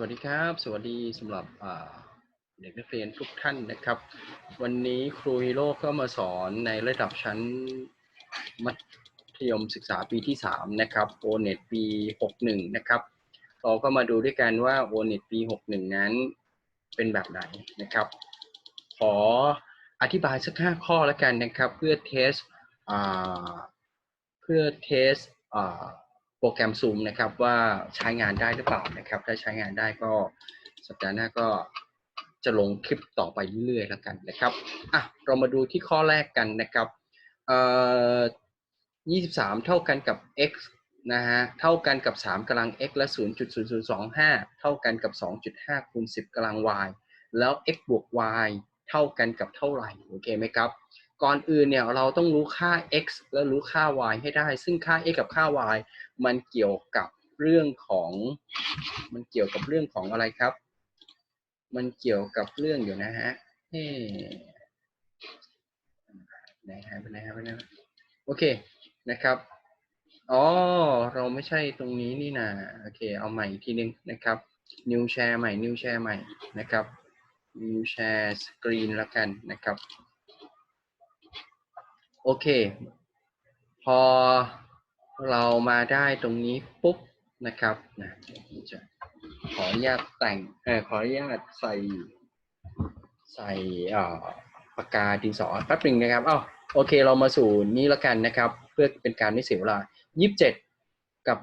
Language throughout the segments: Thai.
วัสดีครับ สวัสดีสำหรับเด็กนักเรียนทุกท่านนะครับ วันนี้ครูฮีโร่ก็มาสอนในระดับชั้นมัธยมศึกษาปีที่ 3 นะครับโอเน็ตปี 61 นะครับ เราก็มาดูด้วยกันว่าโอเน็ตปี 61 นั้นเป็นแบบไหนนะครับ ขออธิบายสัก 5 ข้อแล้วกันนะครับ เพื่อเทสเพื่อเทส รแกรม Zoom นะครับว่าใช้งานได้หรือเปล่านะครับ ถ้าใช้งานได้ก็สัปดาห์หน้าก็จะลงคลิปต่อไปเรื่อยๆแล้วกันนะครับอะเรามาดูที่ข้อแรกกันนะครับเอ่อ23 เท่ากันกับ x นะฮะเท่ากันกับ 3กำลัง x และ 0.0025 เท่ากันกับ 2.5คูณ10กำลัง y แล้ว x บวก y เท่ากันกับเท่าไหร่โอเคไหมครับ ก่อนอื่นเนี่ยเราต้องรู้ค่า x และรู้ค่า y ให้ได้ ซึ่งค่า x กับค่า y มันเกี่ยวกับเรื่องของ มันเกี่ยวกับเรื่องของอะไรครับ มันเกี่ยวกับเรื่องอยู่นะฮะเฮ้ไหนหายไปไหนหายไปไหนโอเคนะครับอ๋อเราไม่ใช่ตรงนี้นี่นะโอเค เอาใหม่อีกทีนึงนะครับ new share ใหม่ new share ใหม่นะครับ new share screen แล้วกันนะครับ โอเค พอเรามาได้ตรงนี้ปุ๊บนะครับนะจะขออนุญาตแต่งเออขออนุญาตใส่ใส่เอ่อปากกาดินสอแป๊บหนึ่งนะครับอ้าวโอเคเรามาสู่นี้ล้วกันนะครับ เพื่อเป็นการไม่เสียเวลา 27 กับ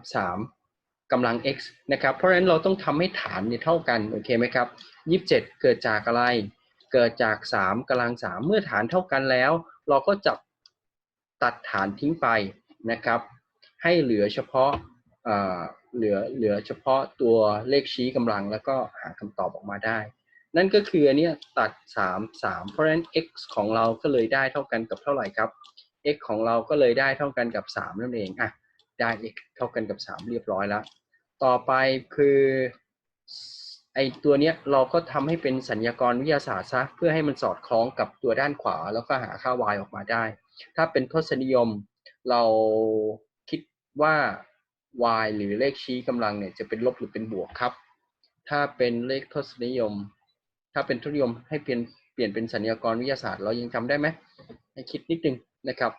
3กำลัง x นะครับ เพราะฉะนั้นเราต้องทำให้ฐานเนี่ยเท่ากัน โอเคไหมครับ 27 เกิดจากอะไร เกิดจาก 3กำลัง 3 เมื่อฐานเท่ากันแล้ว เราก็จับ ตัดฐานทิ้งไปนะครับ ให้เหลือเฉพาะเหลือเหลือเฉพาะตัวเลขชี้กำลังแล้วก็หาคำตอบออกมาได้ นั่นก็คืออันนี้ตัด 3 3 เพราะฉะนั้น x ของเราก็เลยได้เท่ากันกับเท่าไหร่ครับ x ของเราก็เลยได้เท่ากันกับ 3 นั่นเองอะได้ x เท่ากันกับ 3 เรียบร้อยแล้ว ต่อไปคือไอตัวเนี้ยเราก็ทำให้เป็นสัญญากรวิทยาศาสตร์ซะเพื่อให้มันสอดคล้องกับตัวด้านขวา แล้วก็หาค่า y ออกมาได้ ถ้าเป็นทศนิยม เราคิดว่า y หรือเลขชี้กำลังเนี่ยจะเป็นลบหรือเป็นบวกครับ ถ้าเป็นเลขทศนิยม ถ้าเป็นทศนิยมให้เปลี่ยนเปลี่ยนเป็นสัญญากรวิทยาศาสตร์เรายังจำได้ไหมให้คิดนิดนึงนะครับ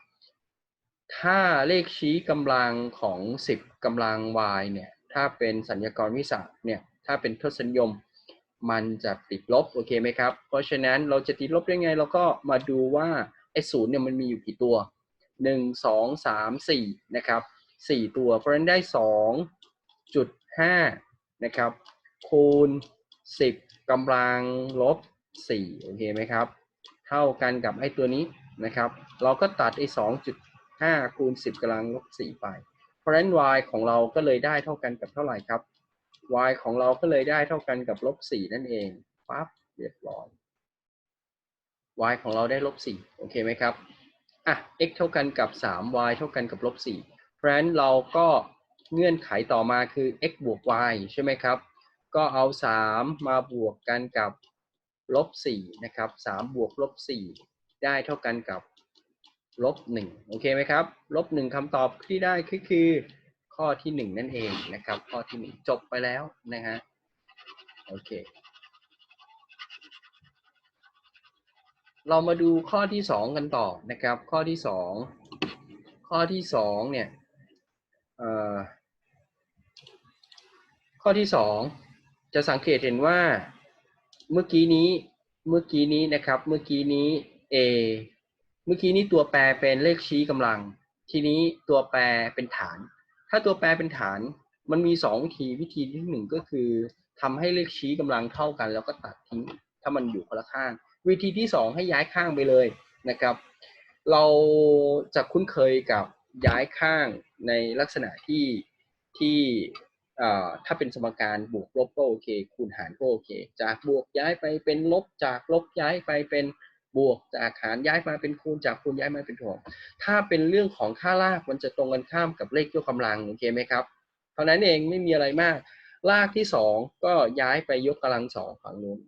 ถ้าเลขชี้กำลังของ 10กำลัง y เนี่ยถ้าเป็นสัญญากรวิทยาศาสตร์เนี่ยถ้าเป็นทศนิยมมันจะติดลบโอเคไหมครับ เพราะฉะนั้นเราจะติดลบได้ไง เราก็มาดูว่า ไอ้ศูนย์เนี่ยมันมีอยู่กี่ตัวหนึ่งสองสามสี่นะครับสี่ตัว เพราะฉะนั้นได้สองจุดห้านะครับ คูณสิบกำลังลบสี่โอเคไหมครับ เท่ากันกับไอ้ตัวนี้นะครับ เราก็ตัดไอ้สองจุดห้าคูณสิบกำลังลบสี่ไป เพราะฉะนั้น y ของเราก็เลยได้เท่ากันกับเท่าไหร่ครับ y ของเราก็เลยได้เท่ากันกับลบสี่นั่นเองปั๊บเรียบร้อย y ของเราได้ลบสี่โอเคไหมครับอะ x เท่ากันกับ 3 y เท่ากันกับลบ4เพราะฉะนั้นเราก็เงื่อนไขต่อมาคือ x บวก y ใช่ไหมครับ ก็เอา 3 มาบวกกันกับลบ4นะครับ3บวกลบ4ได้เท่ากันกับลบ1โอเคไหมครับลบ1คำตอบที่ได้คือคือข้อที่ 1 นั่นเองนะครับ ข้อที่ 1 จบไปแล้วนะฮะโอเค เรามาดูข้อที่สองกันต่อนะครับ ข้อที่สองข้อที่สองเนี่ยข้อที่สองจะสังเกตเห็นว่าเมื่อกี้นี้เมื่อกี้นี้นะครับ เมื่อกี้นี้ a เมื่อกี้นี้ตัวแปรเป็นเลขชี้กำลัง ทีนี้ตัวแปรเป็นฐาน ถ้าตัวแปรเป็นฐานมันมีสองวิธีวิธีที่หนึ่งก็คือทำให้เลขชี้กำลังเท่ากัน แล้วก็ตัดทิ้งถ้ามันอยู่คนละข้าง วิธีที่ 2 ให้ย้ายข้างไปเลยนะครับ เราจะคุ้นเคยกับย้ายข้างในลักษณะที่ที่ถ้าเป็นสมการบวกลบก็โอเค คูณหารก็โอเค จากบวกย้ายไปเป็นลบจากลบย้ายไปเป็นบวกจากหารย้ายมาเป็นคูณจากคูณย้ายมาเป็นถวงถ้าเป็นเรื่องของค่ารากมันจะตรงกันข้ามกับเลขยกกำลังโอเคไหมครับเท่านั้นเองไม่มีอะไรมากรากที่ 2 ก็ย้ายไปยกกำลังสองฝั่งนู้น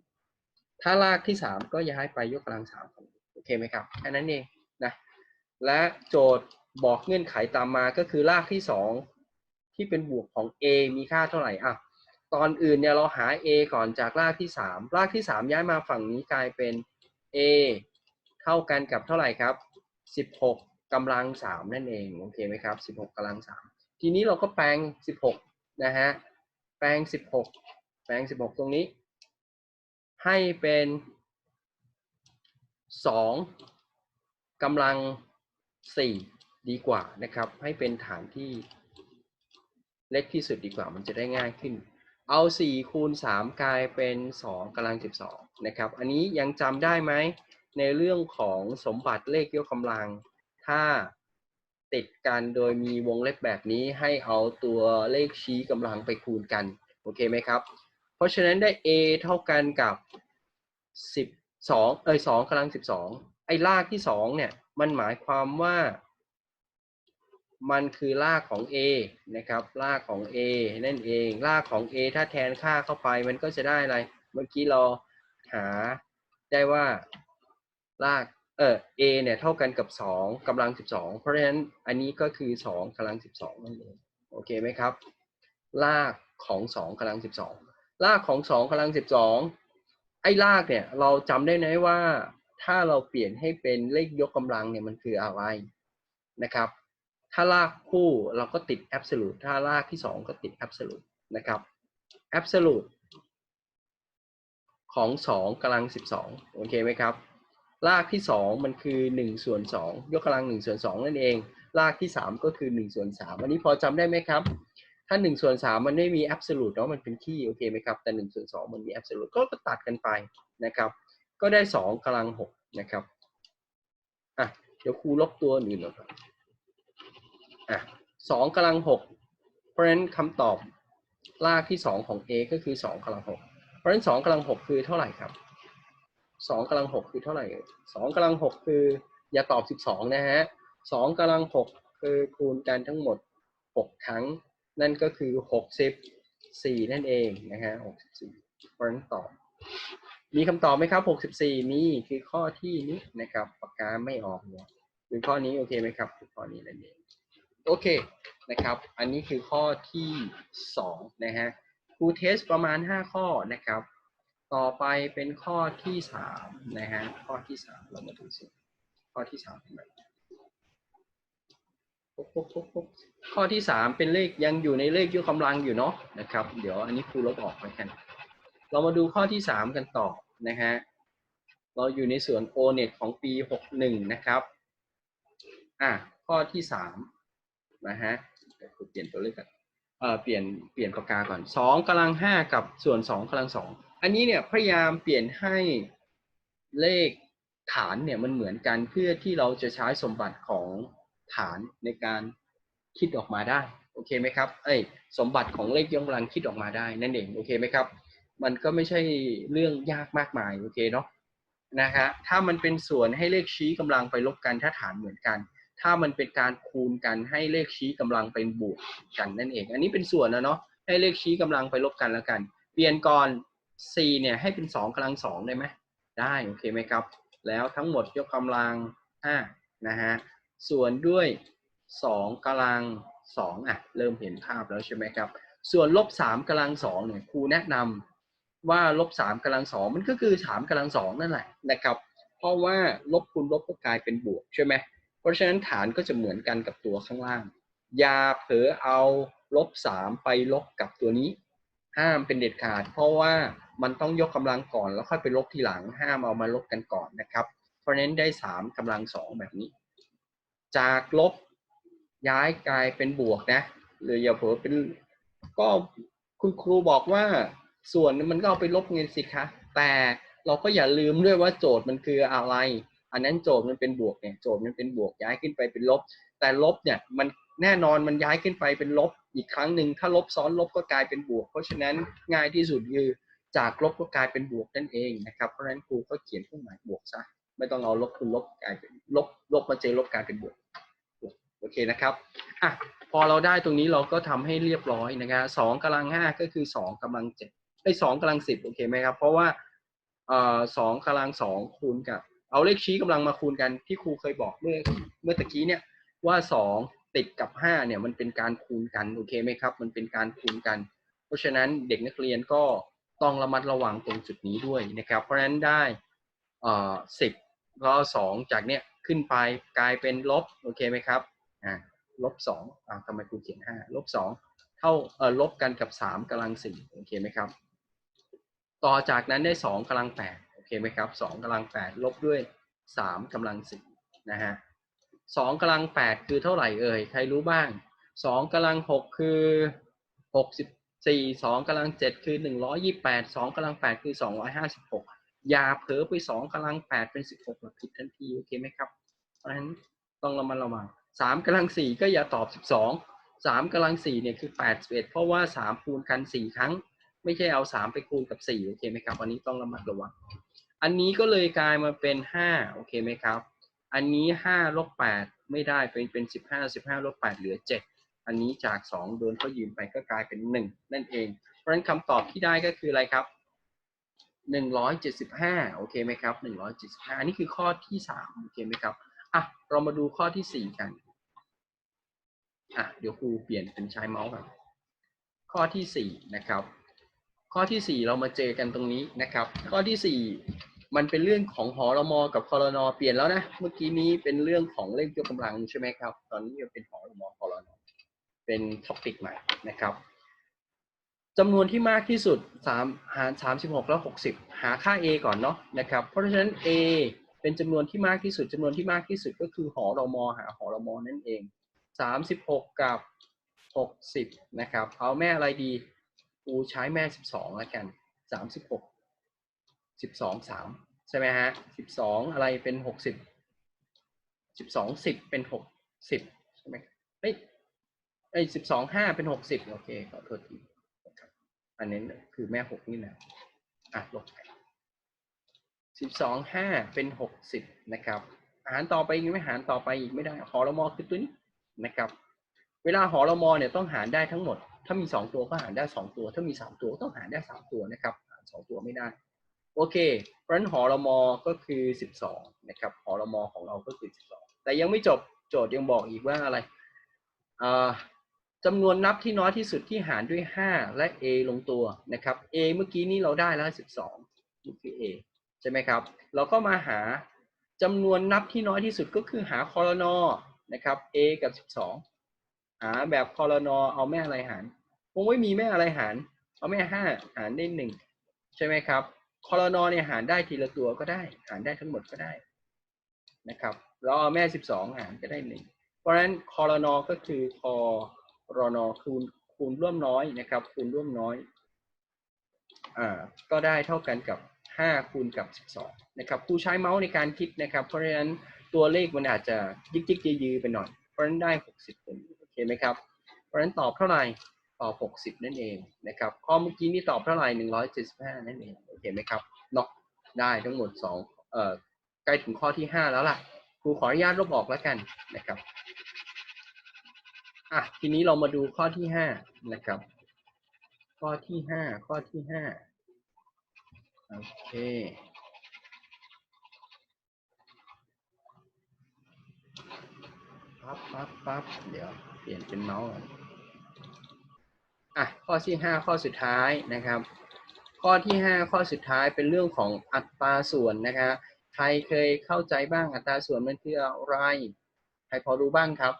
ถ้ารากที่ 3 ก็ย้ายไปยกกำลังสามโอเคไหมครับแค่นั้นเองนะและโจทย์บอกเงื่อนไขตามมาก็คือรากที่ 2 ที่เป็นบวกของ a มีค่าเท่าไหร่อะตอนอื่นเนี่ยเราหา a ก่อนจากรากที่สามรากที่สามย้ายมาฝั่งนี้กลายเป็น a เท่ากันกับเท่าไหร่ครับสิบหกกำลังสามนั่นเองโอเคไหมครับสิบหกกำลังสามทีนี้เราก็แปลงสิบหกนะฮะแปลงสิบหกแปลงสิบหกตรงนี้ ให้เป็นสองกำลังสี่ดีกว่านะครับ ให้เป็นฐานที่เล็กที่สุดดีกว่ามันจะได้ง่ายขึ้น เอาสี่คูณสามกลายเป็นสองกำลังสิบสองนะครับ อันนี้ยังจำได้ไหมในเรื่องของสมบัติเลขยกกำลัง ถ้าติดกันโดยมีวงเล็บแบบนี้ให้เอาตัวเลขชี้กำลังไปคูณกัน โอเคไหมครับ เพราะฉะนั้นได้ a เท่ากันกับสิบสองเอ้ยสองกำลังสิบสองไอ้รากที่สองเนี่ย มันหมายความว่า มันคือรากของ a นะครับ รากของ a นั่นเอง รากของ a ถ้าแทนค่าเข้าไป มันก็จะได้อะไร เมื่อกี้เราหาได้ว่า ราก เออ a เนี่ยเท่ากันกับสองกำลังสิบสองเพราะฉะนั้นอันนี้ก็คือสองกำลังสิบสองนั่นเอง โอเคไหมครับ รากของสองกำลังสิบสอง รากของสองกำลังสิบสองไอ้รากเนี่ย เราจำได้ไหมว่า ถ้าเราเปลี่ยนให้เป็นเลขยกกำลังเนี่ยมันคืออะไรนะครับ ถ้ารากคู่เราก็ติด absolute ถ้ารากที่สองก็ติด absolute นะครับ absolute ของสองกำลังสิบสองโอเคไหมครับรากที่สองมันคือหนึ่งส่วนสองยกกำลังหนึ่งส่วนสองนั่นเอง รากที่สามก็คือหนึ่งส่วนสามอันนี้พอจำได้ไหมครับ ถ้าหนึ่งส่วนสามมันไม่มี absolute เนาะมันเป็นที่โอเคไหมครับ แต่หนึ่งส่วนสองมันมี absolute ก็ตัดกันไปนะครับ ก็ได้สองกำลังหกนะครับอะเดี๋ยวครูลบตัวอื่นหน่อยครับอะสองกำลังหกเพราะฉะนั้นคำตอบรากที่สองของ a ก็คือสองกำลังหกเพราะฉะนั้นสองกำลังหกคือเท่าไหร่ครับสองกำลังหกคือเท่าไหร่สองกำลังหกคืออย่าตอบสิบสองนะฮะสองกำลังหกคือคูณกันทั้งหมดหกครั้ง นั่นก็คือหกสิบสี่นั่นเองนะฮะหกสิบสี่เพราะนั้นตอบ มีคำตอบไหมครับหกสิบสี่มีคือข้อที่นี้นะครับปากกาไม่ออกเนี่ยคือข้อนี้โอเคไหมครับคือข้อนี้นั่นเองโอเคนะครับ อันนี้คือข้อที่สองนะฮะครูเทสประมาณห้าข้อนะครับ ต่อไปเป็นข้อที่สามนะฮะข้อที่สามเรามาดูสิข้อที่สามเป็นแบบ ข้อที่สามเป็นเลขยังอยู่ในเลขยกกำลังอยู่เนาะนะครับ เดี๋ยวอันนี้ครูลบออกไปกัน เรามาดูข้อที่สามกันต่อนะฮะเราอยู่ในส่วน o n e t ของปีหกหนึ่งนะครับอะข้อที่สามนะฮะเดี๋ยวครูเปลี่ยนตัวเลขกันเอ่อเปลี่ยนเปลี่ยนปากกาก่อนสองกำลังห้ากับส่วนสองกำลังสองอันนี้เนี่ยพยายามเปลี่ยนให้เลขฐานเนี่ยมันเหมือนกันเพื่อที่เราจะใช้สมบัติของ ฐานในการคิดออกมาได้โอเคไหมครับเอ้ยสมบัติของเลขยกกำลังคิดออกมาได้นั่นเองโอเคไหมครับ มันก็ไม่ใช่เรื่องยากมากมายโอเคเนาะนะฮะถ้ามันเป็นส่วนให้เลขชี้กำลังไปลบกันถ้าฐานเหมือนกัน ถ้ามันเป็นการคูณกันให้เลขชี้กำลังเป็นบวกกันนั่นเอง อันนี้เป็นส่วนนะเนาะให้เลขชี้กำลังไปลบกันแล้วกัน เปลี่ยนก่อน c เนี่ยให้เป็น2กำลังสองได้ไหมได้โอเคไหมครับ แล้วทั้งหมดยกกำลัง5นะฮะ ส่วนด้วย 2กำลัง2อะเริ่มเห็นภาพแล้วใช่ไหมครับ ส่วนลบ3กำลัง2เนี่ยครูแนะนำว่าลบสามกำลังสองมันก็คือสามกำลังสองนั่นแหละนะครับเพราะว่าลบคูณลบก็กลายเป็นบวกใช่ไหมเพราะฉะนั้นฐานก็จะเหมือนกันกับตัวข้างล่าง อย่าเผลอเอาลบสามไปลบกับตัวนี้ ห้ามเป็นเด็ดขาด เพราะว่ามันต้องยกกำลังก่อนแล้วค่อยไปลบทีหลังห้ามเอามาลบกันก่อนนะครับ เพราะฉะนั้นได้สามกำลังสองแบบนี้ จากลบย้ายกลายเป็นบวกนะหรืออย่าเผลอเป็นก็คุณครูบอกว่าส่วนมันก็เอาไปลบเงินสิคะ แต่เราก็อย่าลืมด้วยว่าโจทย์มันคืออะไร อันนั้นโจทย์มันเป็นบวกเนี่ยโจทย์มันเป็นบวกย้ายขึ้นไปเป็นลบ แต่ลบเนี่ยมันแน่นอนมันย้ายขึ้นไปเป็นลบอีกครั้งหนึ่งถ้าลบซ้อนลบก็กลายเป็นบวก เพราะฉะนั้นง่ายที่สุดคือจากลบก็กลายเป็นบวกนั่นเองนะครับเพราะฉะนั้นครูก็เขียนเครื่องหมายบวกซะไม่ต้องเอาลบคูณลบกลายเป็นลบลบมาเจอลบกลายเป็นบวก โอเคนะครับอะพอเราได้ตรงนี้เราก็ทำให้เรียบร้อยนะครับสองกำลังห้าก็คือสองกำลังเจ็ดไอ้สองกำลังสิบโอเคไหมครับ เพราะว่าเอ่อสองกำลังสองคูณกับ เอาเลขชี้กำลังมาคูณกันที่ครูเคยบอกเมื่อเมื่อตะกี้เนี่ยว่าสองติดกับห้าเนี่ยมันเป็นการคูณกันโอเคไหมครับ มันเป็นการคูณกัน เพราะฉะนั้นเด็กนักเรียนก็ต้องระมัดระวังตรงจุดนี้ด้วยนะครับ เพราะฉะนั้นได้เอ่อสิบก็สองจากเนี้ยขึ้นไปกลายเป็นลบโอเคไหมครับ อ่าลบสองอ่าทำไมครูเขียนห้าลบสองเท่าเออลบกันกับสามกำลังสี่โอเคไหมครับ ต่อจากนั้นได้สองกำลังแปดโอเคไหมครับสองกำลังแปดลบด้วยสามกำลังสี่นะฮะสองกำลังแปดคือเท่าไหร่เอ่ยใครรู้บ้างสองกำลังหกคือหกสิบสี่สองกำลังเจ็ดคือหนึ่งร้อยยี่แปดสองกำลังแปดคือสองร้อยห้าสิบหกอย่าเผลอไปสองกำลังแปดเป็นสิบหกผิดทันทีโอเคไหมครับ เพราะฉะนั้นต้องระมัดระวัง สามกำลังสี่ก็อย่าตอบสิบสองสามกำลังสี่เนี่ยคือแปดสิบเอ็ดเพราะว่าสามคูณกันสี่ครั้ง ไม่ใช่เอาสามไปคูณกับสี่โอเคไหมครับอันนี้ต้องระมัดระวังอันนี้ก็เลยกลายมาเป็นห้าโอเคไหมครับ อันนี้ห้าลบแปดไม่ได้เป็นเป็นสิบห้าสิบห้าลบแปดเหลือเจ็ดอันนี้จากสองโดนเขายืมไปก็กลายเป็นหนึ่งนั่นเอง เพราะฉะนั้นคำตอบที่ได้ก็คืออะไรครับหนึ่งร้อยเจ็ดสิบห้าโอเคไหมครับหนึ่งร้อยเจ็ดสิบห้าอันนี้คือข้อที่สามโอเคไหมครับอะเรามาดูข้อที่สี่กัน อะเดี๋ยวครูเปลี่ยนเป็นใช้เมาส์ก่อนข้อที่สี่นะครับ ข้อที่สี่เรามาเจอกันตรงนี้นะครับ ข้อที่สี่มันเป็นเรื่องของหอรมอกับคอรนอเปลี่ยนแล้วนะ เมื่อกี้นี้เป็นเรื่องของเลขยกกำลังใช่ไหมครับ ตอนนี้จะเป็นหอรมอคอรนอเป็นท็อปิกใหม่นะครับจำนวนที่มากที่สุดสามหารสามสิบหกแล้วหกสิบหาค่า a ก่อนเนาะนะครับ เพราะฉะนั้น a เป็นจำนวนที่มากที่สุดจำนวนที่มากที่สุดก็คือหอรมอหาหอรมอนั่นเอง สามสิบหกกับหกสิบนะครับ เอาแม่อะไรดีกูใช้แม่สิบสองแล้วกันสามสิบหกสิบสองสามใช่ไหมฮะสิบสองอะไรเป็นหกสิบสิบสองสิบเป็นหกสิบใช่ไหมเฮ้ยไอ้สิบสองห้าเป็นหกสิบโอเคขอโทษทีอันนี้คือแม่หกนี่นะอะลบไปสิบสองห้าเป็นหกสิบนะครับหารต่อไปอีกไม่หารต่อไปอีกไม่ได้หอรมอคือตัวนี้ นะครับ เวลาหอรมอเนี่ยต้องหารได้ทั้งหมด ถ้ามีสองตัวก็หารได้สองตัว ถ้ามีสามตัวต้องหารได้สามตัวนะครับหารสองตัวไม่ได้ โอเค เพราะฉะนั้นหอรมอก็คือสิบสองนะครับหอรมอของเราก็คือสิบสองแต่ยังไม่จบโจทย์ยังบอกอีกว่าอะไรอ่าจำนวนนับที่น้อยที่สุดที่หารด้วยห้าและ a ลงตัวนะครับ a เมื่อกี้นี้เราได้แล้วสิบสองนี่คือ a ใช่ไหมครับ เราก็มาหาจำนวนนับที่น้อยที่สุดก็คือหาคอรนอ นะครับ a กับสิบสองหาแบบคอรนอเอาแม่อะไรหารคงไม่มีแม่อะไรหาร เอาแม่ห้าหารได้หนึ่งใช่ไหมครับคอรนอเนี่ยหารได้ทีละตัวก็ได้ หารได้ทั้งหมดก็ได้นะครับเราเอาแม่สิบสองหารก็ได้หนึ่งเพราะฉะนั้นคอรนอก็คือคอรนอคูณคูณร่วมน้อยนะครับ คูณร่วมน้อยอ่าก็ได้เท่ากันกับห้าคูณกับสิบสองนะครับครูใช้เมาส์ในการคิดนะครับ เพราะฉะนั้น ตัวเลขมันอาจจะยิกยิกยืยือไปหน่อย เพราะฉะนั้นได้หกสิบเป็นโอเคไหมครับ เพราะฉะนั้นตอบเท่าไหร่ตอบหกสิบนั่นเองนะครับ ข้อเมื่อกี้นี่ตอบเท่าไหร่หนึ่งร้อยเจ็ดสิบห้านั่นเอง โอเคไหมครับเนาะได้ทั้งหมดสองเอ่อใกล้ถึงข้อที่ห้าแล้วล่ะ ครูขออนุญาตลบออกแล้วกันนะครับ อะ ทีนี้เรามาดูข้อที่ห้านะครับ ข้อที่ห้าข้อที่ห้าโอเค ปั๊บปั๊บปั๊บเดี๋ยวเปลี่ยนเป็นเมาส์ก่อนอะข้อที่ห้าข้อสุดท้ายนะครับ ข้อที่ห้าข้อสุดท้ายเป็นเรื่องของอัตราส่วนนะครับใครเคยเข้าใจบ้างอัตราส่วนมันคืออะไรใครพอรู้บ้างครับ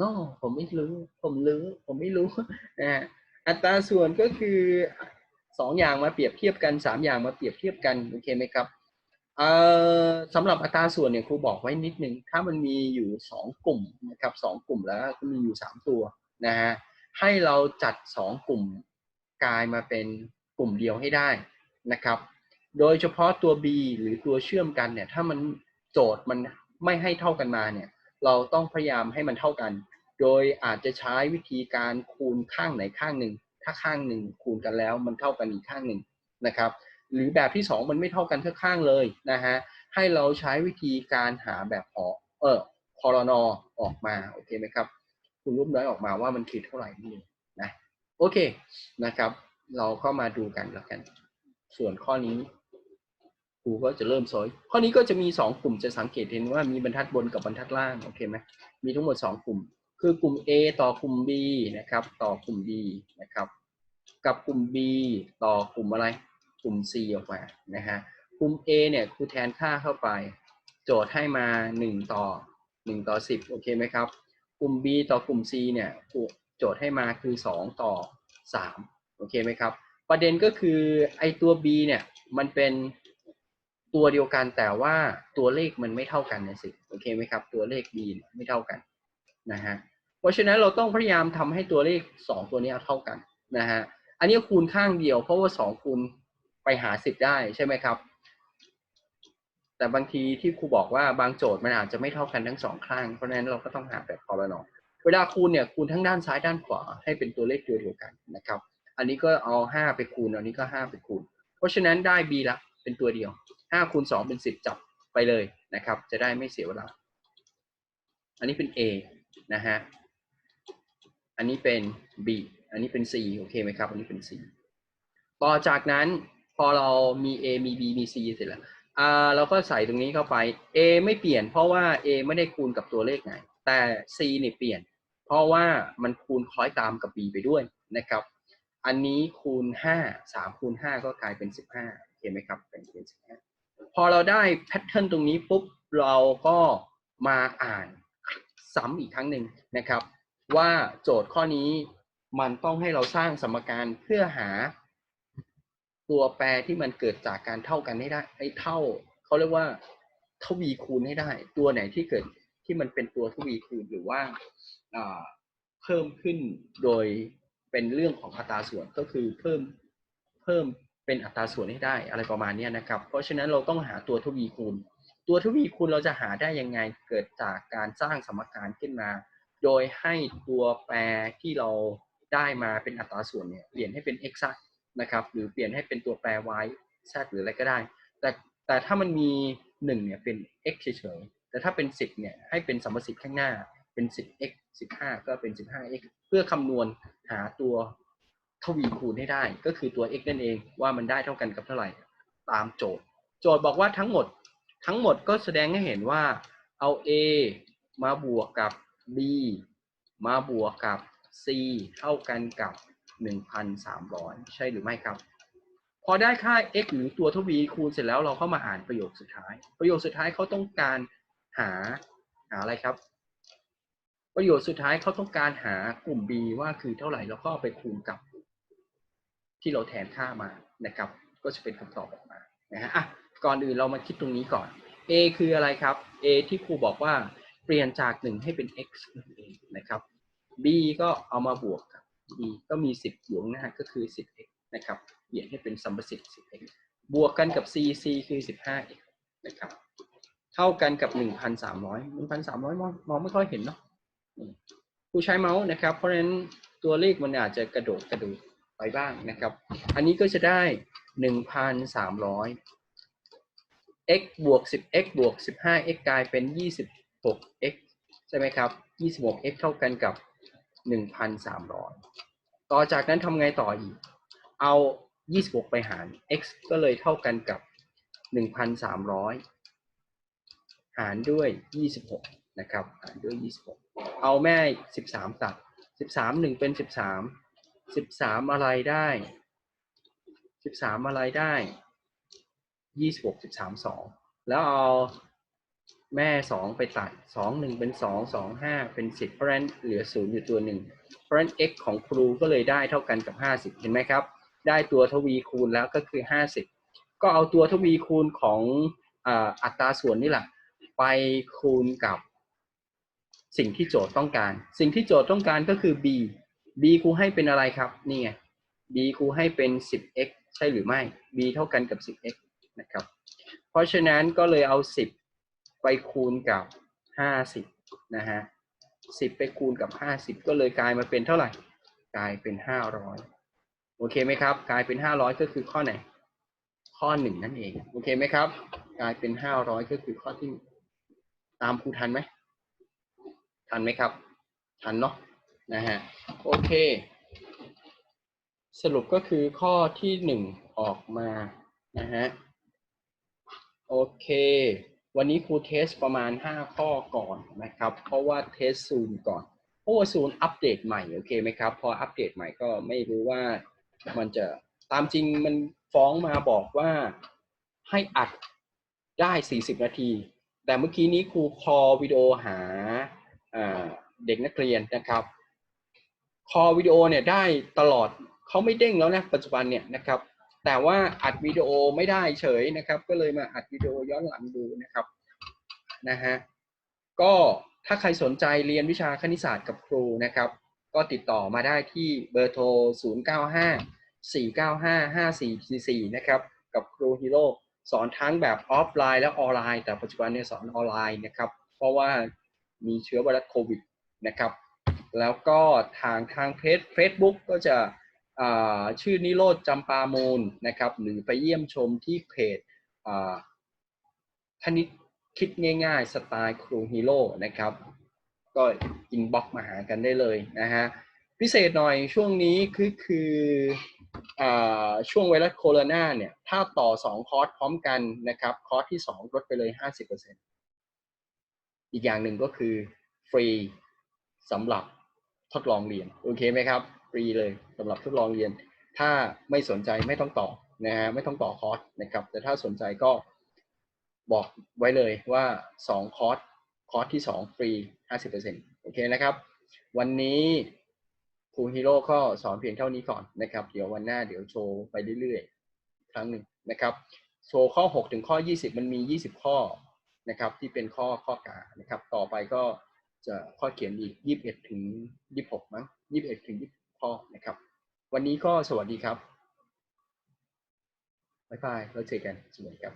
น no, ผมไม่รู้ ผมรู้ผมไม่รู้นะฮะอัตราส่วนก็คือสองอย่างมาเปรียบเทียบกันสามอย่างมาเปรียบเทียบกันโอเคไหมครับ สำหรับอัตราส่วนเนี่ยครูบอกไว้นิดนึง ถ้ามันมีอยู่สองกลุ่มนะครับสองกลุ่มแล้วก็มีอยู่สามตัวนะฮะให้เราจัดสองกลุ่มกลายมาเป็นกลุ่มเดียวให้ได้นะครับ โดยเฉพาะตัว b หรือตัวเชื่อมกันเนี่ยถ้ามันโจทย์มันไม่ให้เท่ากันมาเนี่ยเราต้องพยายามให้มันเท่ากัน โดยอาจจะใช้วิธีการคูณข้างไหนข้างหนึ่งถ้าข้างหนึ่งคูณกันแล้วมันเท่ากันอีกข้างหนึ่งนะครับ หรือแบบที่สองมันไม่เท่ากันทั้งข้างเลยนะฮะให้เราใช้วิธีการหาแบบหอเออคอรนอออกมาโอเคไหมครับ คุณรูปน้อยออกมาว่ามันคือเท่าไหร่นี่นะโอเคนะครับ เราก็มาดูกันแล้วกัน ส่วนข้อนี้ครูก็จะเริ่มซอย ข้อนี้ก็จะมีสองกลุ่มจะสังเกตเห็นว่ามีบรรทัดบนกับบรรทัดล่างโอเคไหมมีทั้งหมดสองกลุ่ม คือกลุ่ม A ต่อกลุ่ม B นะครับ ต่อกลุ่ม B นะครับ กับกลุ่ม B ต่อกลุ่มอะไร กลุ่ม C ออกมานะฮะกลุ่ม A เนี่ยครูแทนค่าเข้าไป โจทย์ให้มา 1 ต่อ 1 ต่อ 10 โอเคไหมครับ กลุ่ม B ต่อกลุ่ม C เนี่ยโจทย์ให้มาคือ 2 ต่อ 3 โอเคไหมครับ ประเด็นก็คือไอตัว B เนี่ยมันเป็นตัวเดียวกันแต่ว่าตัวเลขมันไม่เท่ากันนะสิโอเคไหมครับ ตัวเลข B ไม่เท่ากันนะฮะเพราะฉะนั้นเราต้องพยายามทำให้ตัวเลข 2 ตัวนี้เท่ากันนะฮะอันนี้คูณข้างเดียวเพราะว่า 2 คูณ ไปหา10ได้ใช่ไหมครับ แต่บางทีที่ครูบอกว่าบางโจทย์มันอาจจะไม่เท่ากันทั้งสองข้าง เพราะฉะนั้นเราก็ต้องหาแบบพอละนอเวลาคูณเนี่ยคูณทั้งด้านซ้ายด้านขวาให้เป็นตัวเลขตัวเดียวกันนะครับ อันนี้ก็เอา 5 ไปคูณอันนี้ก็ 5 ไปคูณ เพราะฉะนั้นได้ b ละเป็นตัวเดียว5คูณ2เป็น 10 จับไปเลยนะครับ จะได้ไม่เสียเวลา อันนี้เป็น a นะฮะอันนี้เป็น b อันนี้เป็น c โอเคไหมครับ อันนี้เป็น c ต่อจากนั้น อเรามี a มี b มี c เสร็จแล้วเราก็ใส่ตรงนี้เข้าไป a ไม่เปลี่ยนเพราะว่า a ไม่ได้คูณกับตัวเลขไหน แต่ c เนี่ยเปลี่ยน เพราะว่ามันคูณคล้อยตามกับ b ไปด้วยนะครับ อันนี้คูณ 5 3คูณ5ก็กลายเป็น 15เห็นไหมครับเป็นเป็น15พอเราได้แพทเทิร์นตรงนี้ปุ๊บเราก็มาอ่านซ้ำอีกครั้งหนึ่งนะครับ ว่าโจทย์ข้อนี้มันต้องให้เราสร้างสมการเพื่อหา ตัวแปรที่มันเกิดจากการเท่ากันให้ได้ไอ้เท่าเขาเรียกว่าทวีคูณให้ได้ ตัวไหนที่เกิดที่มันเป็นตัวทวีคูณหรือว่าเพิ่มขึ้นโดยเป็นเรื่องของอัตราส่วนก็คือเพิ่มเพิ่มเป็นอัตราส่วนให้ได้อะไรประมาณนี้นะครับ เพราะฉะนั้นเราต้องหาตัวทวีคูณ ตัวทวีคูณเราจะหาได้ยังไงเกิดจากการสร้างสมการขึ้นมา โดยให้ตัวแปรที่เราได้มาเป็นอัตราส่วนเนี่ยเปลี่ยนให้เป็น x ซะ นะครับ หรือเปลี่ยนให้เป็นตัวแปร y z หรืออะไรก็ได้ แต่แต่ถ้ามันมี1เนี่ยเป็น x เฉยๆแต่ถ้าเป็น 10เนี่ยให้เป็นสมมติ10ข้างหน้าเป็น 10x 15 ก็เป็น 15x เพื่อคำนวณหาตัวทวีคูณให้ได้ ก็คือตัว x นั่นเองว่ามันได้เท่ากันกับเท่าไหร่ตามโจทย์ โจทย์บอกว่าทั้งหมดทั้งหมดก็แสดงให้เห็นว่าเอา a มาบวกกับ b มาบวกกับ c เท่ากันกับ 1,300 ใช่หรือไม่ครับ พอได้ค่า x หรือตัวทวีคูณเสร็จแล้วเราเข้ามาอ่านประโยคสุดท้าย ประโยคสุดท้ายเขาต้องการหาหาอะไรครับ ประโยชน์สุดท้ายเขาต้องการหากลุ่ม b ว่าคือเท่าไหร่แล้วก็ไปคูณกับ ที่เราแทนค่ามานะครับ ก็จะเป็นคำตอบออกมานะฮะอะก่อนอื่นเรามาคิดตรงนี้ก่อน a คืออะไรครับ a ที่ครูบอกว่าเปลี่ยนจาก 1 ให้เป็น x นั่นเองนะครับ b ก็เอามาบวกกับ b ก็มี 10 อยู่นะฮะก็คือ 10x นะครับเปลี่ยนให้เป็นสัมประสิทธิ์ 10x บวกกันกับ c c คือ 15x นะครับ เท่ากันกับ 1,300 1,300มองมองไม่ค่อยเห็นเนาะผู้ใช้เมาส์นะครับ เพราะฉะนั้นตัวเลขมันอาจจะกระโดดกระโดดไปบ้างนะครับ อันนี้ก็จะได้ 1,300 x บวก 10x บวก 15x กลายเป็น 26x ใช่ไหมครับ 26x เท่ากันกับ 1,300ต่อจากนั้นทำไงต่ออีก เอา26ไปหาร x ก็เลยเท่ากันกับ1,300หารด้วย26นะครับ หารด้วย26เอาแม่13ตัด13 1เป็น13 13อะไรได้13อะไรได้26 13 2แล้วเอา แม่ 2 ไปตัด 2 1 เป็น 2 2 5 เป็น 10 เพราะฉะนั้นเหลือ 0 อยู่ตัวหนึ่งเพราะฉะนั้น x ของครูก็เลยได้เท่ากันกับ 50 เห็นไหมครับ ได้ตัวทวีคูณแล้วก็คือ 50 ก็เอาตัวทวีคูณของอัตราส่วนนี่แหละ ไปคูณกับสิ่งที่โจทย์ต้องการ สิ่งที่โจทย์ต้องการก็คือ b b ครูให้เป็นอะไรครับนี่ไง b ครูให้เป็น 10x ใช่หรือไม่ b เท่ากันกับ 10x นะครับ เพราะฉะนั้นก็เลยเอา 10 ไปคูณกับ50นะฮะ10ไปคูณกับ50ก็เลยกลายมาเป็นเท่าไหร่ กลายเป็น500โอเคไหมครับ กลายเป็น500ก็คือข้อไหน ข้อหนึ่งนั่นเองโอเคไหมครับ กลายเป็น500ก็คือข้อที่ตามครูทันไหมทันไหมครับ ทันเนาะนะฮะโอเค สรุปก็คือข้อที่หนึ่งออกมานะฮะโอเค วันนี้ครูเทสประมาณ 5 ข้อก่อนนะครับ เพราะว่าเทสซูมก่อน เพราะว่าซูมอัปเดตใหม่โอเคไหมครับ พออัปเดตใหม่ก็ไม่รู้ว่ามันจะตามจริงมันฟ้องมาบอกว่าให้อัดได้ 40 นาที แต่เมื่อกี้นี้ครูคอวิดีโอหาอ่าเด็กนักเรียนนะครับ คอวิดีโอเนี่ยได้ตลอดเขาไม่เด้งแล้วนะปัจจุบันเนี่ยนะครับ แต่ว่าอัดวิดีโอไม่ได้เฉยนะครับ ก็เลยมาอัดวิดีโอย้อนหลังดูนะครับนะฮะก็ถ้าใครสนใจเรียนวิชาคณิตศาสตร์กับครูนะครับ ก็ติดต่อมาได้ที่เบอร์โทร 095 495 5444 นะครับกับครูฮีโร่สอนทั้งแบบออฟไลน์และออนไลน์ แต่ปัจจุบันเนี่ยสอนออนไลน์นะครับ เพราะว่ามีเชื้อไวรัสโควิดนะครับ แล้วก็ทางทางเพจ Facebook ก็จะ ชื่อนิโรธจำปามูลนะครับ หรือไปเยี่ยมชมที่เพจอ่าคณิตคิดง่ายๆ สไตล์ครูฮีโร่นะครับ ก็อินบ็อกมาหากันได้เลยนะฮะ พิเศษหน่อยช่วงนี้คือคืออช่วงไวรัสโคโรนาเนี่ย ถ้าต่อ 2 คอร์สพร้อมกันนะครับ คอร์สที่ 2 ลดไปเลย 50%อีกอย่างหนึ่งก็คือฟรีสำหรับทดลองเรียน โอเคไหมครับ ฟรีเลยสำหรับทดลองเรียน ถ้าไม่สนใจไม่ต้องต่อนะฮะไม่ต้องต่อคอร์สนะครับ แต่ถ้าสนใจก็บอกไว้เลยว่า 2 คอร์สคอร์สที่ 2 ฟรี 50%โอเคนะครับ วันนี้ครูฮีโร่ก็สอนเพียงเท่านี้ก่อนนะครับ เดี๋ยววันหน้าเดี๋ยวโชว์ไปเรื่อยๆ ครั้งหนึ่งนะครับ โชว์ข้อ 6 ถึงข้อ 20 มันมี 20 ข้อนะครับที่เป็นข้อข้อกานะครับ ต่อไปก็จะข้อเขียนอีก 21 ถึง 26 มั้ง 21 ถึง20 พ่อนะครับ วันนี้ก็สวัสดีครับบ๊ายบายเราเจอกันสวัสดีครับ